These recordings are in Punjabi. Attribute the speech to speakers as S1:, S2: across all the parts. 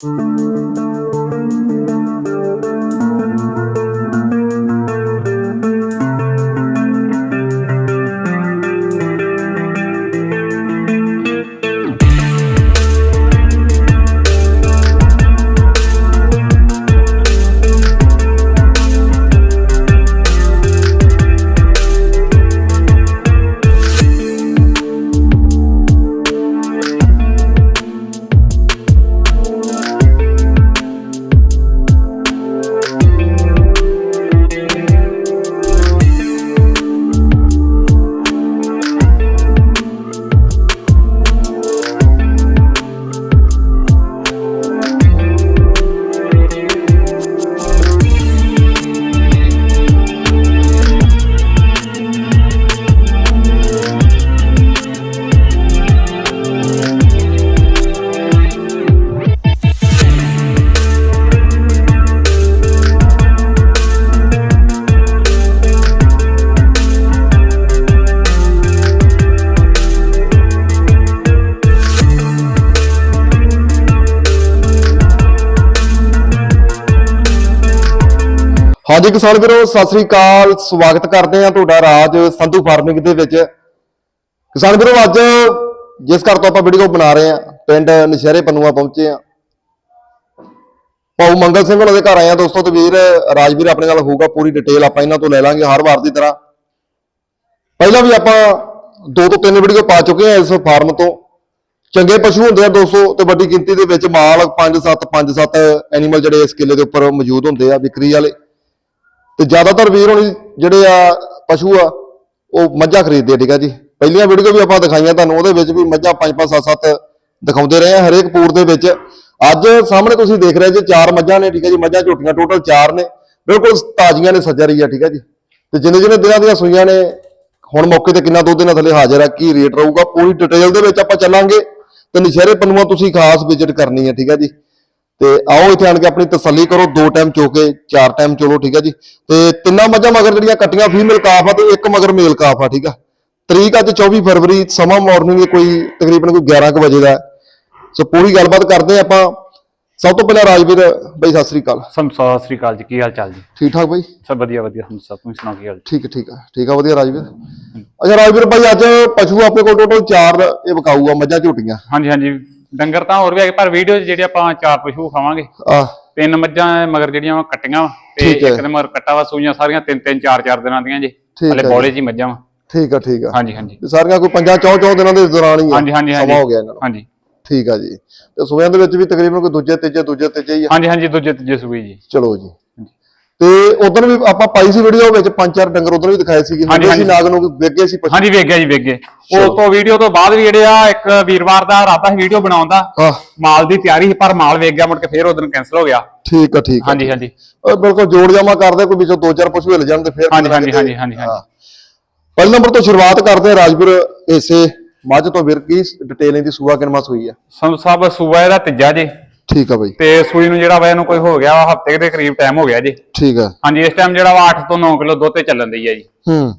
S1: Música ਹਾਂਜੀ ਕਿਸਾਨ ਵੀਰੋ, ਸਤਿ ਸ੍ਰੀ ਅਕਾਲ। ਸਵਾਗਤ ਕਰਦੇ ਹਾਂ ਤੁਹਾਡਾ ਰਾਜ ਸੰਧੂ ਫਾਰਮਿੰਗ ਦੇ ਵਿੱਚ। ਕਿਸਾਨ ਵੀਰੋ, ਅੱਜ ਜਿਸ ਘਰ ਤੋਂ ਆਪਾਂ ਵੀਡੀਓ ਬਣਾ ਰਹੇ ਹਾਂ, ਪਿੰਡ ਨਸ਼ਹਿਰੇ ਪੰਨੂਆ ਪਹੁੰਚੇ ਹਾਂ। ਭਾਊ ਮੰਗਲ ਸਿੰਘ ਉਹਨਾਂ ਦੇ ਘਰ ਆਏ ਹਾਂ ਦੋਸਤੋ, ਤੇ ਵੀਰ ਰਾਜਵੀਰ ਆਪਣੇ ਨਾਲ ਹੋਊਗਾ, ਪੂਰੀ ਡਿਟੇਲ ਆਪਾਂ ਇਹਨਾਂ ਤੋਂ ਲੈ ਲਾਂਗੇ ਹਰ ਵਾਰ ਦੀ ਤਰ੍ਹਾਂ। ਪਹਿਲਾਂ ਵੀ ਆਪਾਂ ਦੋ ਤੋਂ ਤਿੰਨ ਵੀਡੀਓ ਪਾ ਚੁੱਕੇ ਹਾਂ ਇਸ ਫਾਰਮ ਤੋਂ। ਚੰਗੇ ਪਸ਼ੂ ਹੁੰਦੇ ਆ 200 ਤੇ ਵੱਡੀ ਗਿਣਤੀ ਦੇ ਵਿੱਚ ਮਾਲ 5-7 5-7 ਐਨੀਮਲ ਜਿਹੜੇ ਇਸ ਕਿੱਲੇ ਦੇ ਉੱਪਰ ਮੌਜੂਦ ਹੁੰਦੇ ਆ, ਵਿਕਰੀ ਵਾਲੇ। ਤੇ ਜ਼ਿਆਦਾਤਰ ਵੀਰ ਹੋਣੀ ਜਿਹੜੇ ਆ ਪਸ਼ੂ ਆ, ਉਹ ਮੱਝਾਂ ਖਰੀਦਦੇ ਆ, ਠੀਕ ਆ ਜੀ। ਪਹਿਲੀਆਂ ਵੀਡੀਓ ਵੀ ਆਪਾਂ ਦਿਖਾਈਆਂ ਤੁਹਾਨੂੰ, ਉਹਦੇ ਵਿੱਚ ਵੀ ਮੱਝਾਂ 5 5 7 7 ਦਿਖਾਉਂਦੇ ਰਹੇ ਆ ਹਰੇਕ ਪੂਰ ਦੇ ਵਿੱਚ। ਅੱਜ ਸਾਹਮਣੇ ਤੁਸੀਂ ਦੇਖ ਰਹੇ ਜੇ ਚਾਰ ਮੱਝਾਂ ਨੇ, ਠੀਕ ਹੈ ਜੀ, ਮੱਝਾਂ ਝੋਟੀਆਂ ਟੋਟਲ ਚਾਰ ਨੇ। ਬਿਲਕੁਲ ਤਾਜ਼ੀਆਂ ਨੇ ਸੱਜਾ ਰਹੀ ਆ, ਠੀਕ ਆ ਜੀ। ਤੇ ਜਿੰਨੇ ਜਿੰਨੇ ਦਿਨਾਂ ਦੀਆਂ ਸੂਈਆਂ ਨੇ, ਹੁਣ ਮੌਕੇ ਤੇ ਕਿੰਨਾ ਦੁੱਧ ਇਹਨਾਂ ਥੱਲੇ ਹਾਜ਼ਰ ਆ, ਕੀ ਰੇਟ ਰਹੂਗਾ, ਪੂਰੀ ਡਿਟੇਲ ਦੇ ਵਿੱਚ ਆਪਾਂ ਚੱਲਾਂਗੇ। ਤੇ ਨਸ਼ਹਿਰੇ ਪੰਨੂਆ ਤੁਸੀਂ ਖਾਸ ਵਿਜ਼ਿਟ ਕਰਨੀ ਹੈ ਠੀਕ ਹੈ ਜੀ। ਤੇ ਆਓ ਇੱਥੇ ਆਣ ਕੇ ਆਪਣੀ ਤਸੱਲੀ ਕਰੋ ਦੋ ਟਾਈਮ ਚੋਕੇ ਚਾਰ ਟਾਈਮ ਚੋਲੋ ਠੀਕ ਹੈ ਜੀ। ਤੇ ਤਿੰਨਾਂ ਮੱਝਾਂ ਮਗਰ ਜਿਹੜੀਆਂ ਕੱਟੀਆਂ ਫੀਮੇਲ ਕਾਫ ਆ ਤੇ ਇੱਕ ਮਗਰ ਮੇਲ ਕਾਫ ਆ ਠੀਕ ਆ। ਤਰੀਕ ਅੱਜ 24 ਫਰਵਰੀ ਸਮਾਂ ਮਾਰਨਿੰਗ ਕੋਈ ਤਕਰੀਬਨ ਕੋਈ 11 ਕੁ ਵਜੇ ਦਾ। ਸੋ ਪੂਰੀ ਗੱਲਬਾਤ ਕਰਦੇ ਹਾਂ ਆਪਾਂ। ਸਭ ਤੋਂ ਪਹਿਲਾਂ ਰਾਜਵੀਰ ਬਈ ਸਤਿ ਸ੍ਰੀ ਅਕਾਲ।
S2: ਸਤਿ ਸਤਿ ਸ੍ਰੀ ਅਕਾਲ ਜੀ ਕੀ ਹਾਲ ਚਾਲ ਜੀ
S1: ਠੀਕ ਠਾਕ ਬਈ
S2: ਸਭ ਵਧੀਆ ਵਧੀਆ। ਤੁਹਾਨੂੰ ਸਭ ਤੁਸੀਂ ਸੁਣਾਓ ਕੀ ਹਾਲ
S1: ਠੀਕ ਠੀਕ ਆ। ਠੀਕ ਆ ਵਧੀਆ ਰਾਜਵੀਰ। ਅੱਛਾ ਰਾਜਵੀਰ ਭਾਈ ਅੱਜ ਪਸ਼ੂ ਆਪਣੇ ਕੋਲ ਟੋਟਲ 4 ਇਹ ਵਿਕਾਊ ਆ ਮੱਝਾਂ ਝੋਟੀਆਂ।
S2: ਹਾਂਜੀ ਹਾਂਜੀ। ਡੰਗਰ ਤਾਂ ਹੋਰ ਵੀ ਹੈਗੇ ਪਰ ਵੀਡੀਓ 'ਚ ਜਿਹੜੇ ਆਪਾਂ ਚਾਰ ਪਸ਼ੂ ਖਾਵਾਂਗੇ
S1: ਆ।
S2: ਤਿੰਨ ਮੱਝਾਂ ਮਗਰ ਜਿਹੜੀਆਂ ਵਾ ਕੱਟੀਆਂ ਵਾ ਤੇ
S1: ਠੀਕ ਹੈ।
S2: ਇੱਕ ਦੇ ਮਗਰ ਕੱਟਾ ਵਾ ਸੂਈਆਂ ਸਾਰੀਆਂ ਤਿੰਨ ਤਿੰਨ ਚਾਰ ਚਾਰ ਦਿਨਾਂ ਦੀਆਂ ਜੀ
S1: ਠੀਕ
S2: ਹਲੇ
S1: ਹੈ।
S2: ਬੋਲੇ ਜੀ ਮੱਝਾਂ ਵਾ।
S1: ਠੀਕ ਆ ਠੀਕ ਆ।
S2: ਹਾਂਜੀ ਹਾਂਜੀ।
S1: ਇਹ ਸਾਰੀਆਂ ਕੋਈ ਪੰਜਾਂ ਚੌ ਚੌ ਦਿਨਾਂ ਦੇ ਦੌਰਾਨ ਹੀ ਆ।
S2: ਹਾਂਜੀ ਹਾਂਜੀ ਹਾਂਜੀ
S1: ਸਮਾਂ ਹੋ ਗਿਆ ਇਹਨਾਂ ਨੂੰ
S2: ਹਾਂਜੀ।
S1: ਠੀਕ ਆ ਜੀ। ਤੇ ਸੂਬਿਆਂ ਦੇ ਵਿੱਚ ਵੀ ਤਕਰੀਬਨ ਕੋਈ ਦੂਜੇ ਤੀਜੇ ਦੂਜੇ ਤੀਜੇ ਹੀ ਆ।
S2: ਹਾਂਜੀ ਹਾਂਜੀ ਦੂਜੇ ਤੀਜੇ ਸੂਈ ਜੀ।
S1: ਚਲੋ ਜੀ। ਤੇ ਉਦੋਂ ਵੀ ਆਪਾਂ ਪਾਈ ਸੀ ਵੀਡੀਓ ਵਿੱਚ ਪੰਜ ਚਾਰ ਡੰਗਰ ਉਦੋਂ ਵੀ ਦਿਖਾਏ ਸੀ
S2: ਹਾਂਜੀ।
S1: ਨਾਗ ਨੂੰ ਵੇਗੇ ਸੀ ਪਸ਼ੂ
S2: ਹਾਂਜੀ ਵੇਖ ਗਿਆ ਜੀ ਵੇਖ ਉਹ ਤੋਂ ਵੀਡੀਓ ਤੋਂ ਬਾਅਦ ਵੀ ਜਿਹੜੇ ਆ ਇੱਕ ਵੀਰਵਾਰ ਦਾ ਰਾਤਾ ਵੀਡੀਓ ਬਣਾਉਣ ਦਾ ਮਾਲ ਦੀ ਤਿਆਰੀ ਸੀ ਪਰ ਮਾਲ ਵੇਖ ਗਿਆ ਮੁੜ ਕੇ ਫੇਰ ਉਹ ਦਿਨ ਕੈਨਸਲ ਹੋ ਗਿਆ।
S1: ਠੀਕ ਆ ਠੀਕ
S2: ਹਾਂਜੀ ਹਾਂਜੀ।
S1: ਬਿਲਕੁਲ ਜੋੜ ਜਾਮਾ ਕਰਦੇ ਕੋਈ ਵਿੱਚੋਂ ਦੋ ਚਾਰ ਪਸ਼ੂ ਹਿਲ ਜਾਣ ਤੇ ਫਿਰ
S2: ਹਾਂਜੀ, ਹਾਂਜੀ, ਹਾਂਜੀ, ਹਾਂਜੀ।
S1: ਪਹਿਲੇ ਨੰਬਰ ਤੋਂ ਸ਼ੁਰੂਆਤ ਕਰਦੇ ਰਾਜਪੁਰ ਏਸੇ ਮੱਝ ਤੋਂ ਵੀਰ ਕੀ ਡਿਟੇਲ ਇਹਦੀ ਸੂਆ ਕਿਨਮਾ ਸੂਈ ਆ?
S2: ਸੰਧੂ ਸਾਹਿਬ ਸੂਬਾ ਇਹਦਾ ਤੀਜਾ ਜੀ।
S1: ਠੀਕ ਆ ਬਾਈ।
S2: ਤੇ ਸੂਈ ਨੂੰ ਜਿਹੜਾ ਵਾ ਇਹਨੂੰ ਕੋਈ ਹੋ ਗਿਆ ਹਫ਼ਤੇ ਦੇ ਕਰੀਬ ਟਾਈਮ ਹੋ ਗਿਆ ਜੀ।
S1: ਠੀਕ ਆ।
S2: ਹਾਂਜੀ ਇਸ ਟਾਈਮ ਜਿਹੜਾ ਵਾ 8 ਤੋਂ 9 ਕਿਲੋ ਦੁੱਧ ਤੇ ਚੱਲਣ ਦੀ ਹੈ ਜੀ।
S1: ਹੂੰ।